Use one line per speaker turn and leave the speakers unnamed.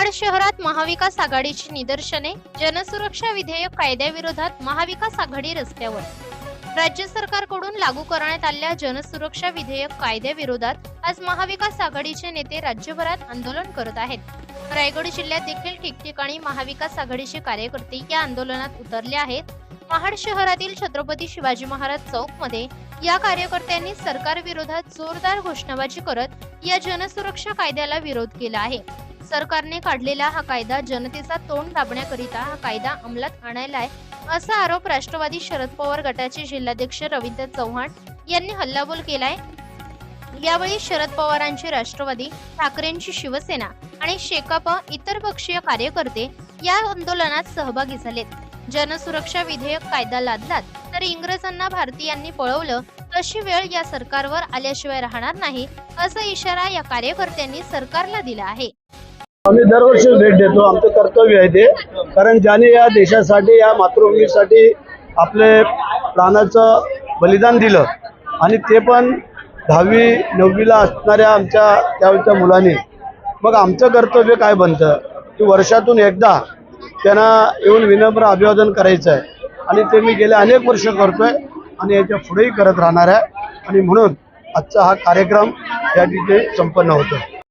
शहरात महाविकास आघाडीची निदर्शने जनसुरक्षा विधेयक कायद्याविरोधात महाविकास आघाडी रस्त्यावर. राज्य सरकारकडून लागू करण्यात आलेल्या जनसुरक्षा विधेयक कायद्याविरोधात आज महाविकास आघाडीचे नेते राज्यभरात आंदोलन करत आहेत. रायगड जिल्ह्यात देखील ठिकठिकाणी महाविकास आघाडीचे कार्यकर्ते या आंदोलनात उतरले आहेत. महाड शहरातील छत्रपती शिवाजी महाराज चौकमध्ये या कार्यकर्त्यांनी सरकार विरोधात जोरदार घोषणाबाजी करत या जनसुरक्षा कायद्याला विरोध केला आहे. सरकारने काढलेला हा कायदा जनतेचा तोंड दाबण्याकरिता हा कायदा अंमलात आणायला आहे असा आरोप राष्ट्रवादी शरद पवार गटाचे जिल्हाध्यक्ष रवींद्र चव्हाण यांनी हल्लाबोल केलाय. यावेळी शरद पवारांची राष्ट्रवादी ठाकरेंची शिवसेना आणि शेकाप इतर पक्षीय कार्यकर्ते या आंदोलनात सहभागी झालेत. जनसुरक्षा विधेयक कायदा लादलात तर इंग्रजांना भारतीयांनी पळवलं तशी वेळ या सरकारवर आल्याशिवाय राहणार नाही असा इशारा या कार्यकर्त्यांनी सरकारला दिला आहे.
आम्ही दरवर्षी भेट देतो. आमचं कर्तव्य आहे ते. कारण ज्याने या देशासाठी या मातृभूमीसाठी आपले प्राणाचं बलिदान दिलं आणि ते पण दहावी नववीला असणाऱ्या आमच्या त्यावेळच्या मुलांनी. मग आमचं कर्तव्य काय बनतं? की वर्षातून एकदा त्यांना येऊन विनम्र अभिवादन करायचं आहे आणि ते मी गेले अनेक वर्ष करतोय आणि याच्या पुढेही करत राहणार आहे. आणि म्हणून आजचा हा कार्यक्रम या ठिकाणी संपन्न होतो.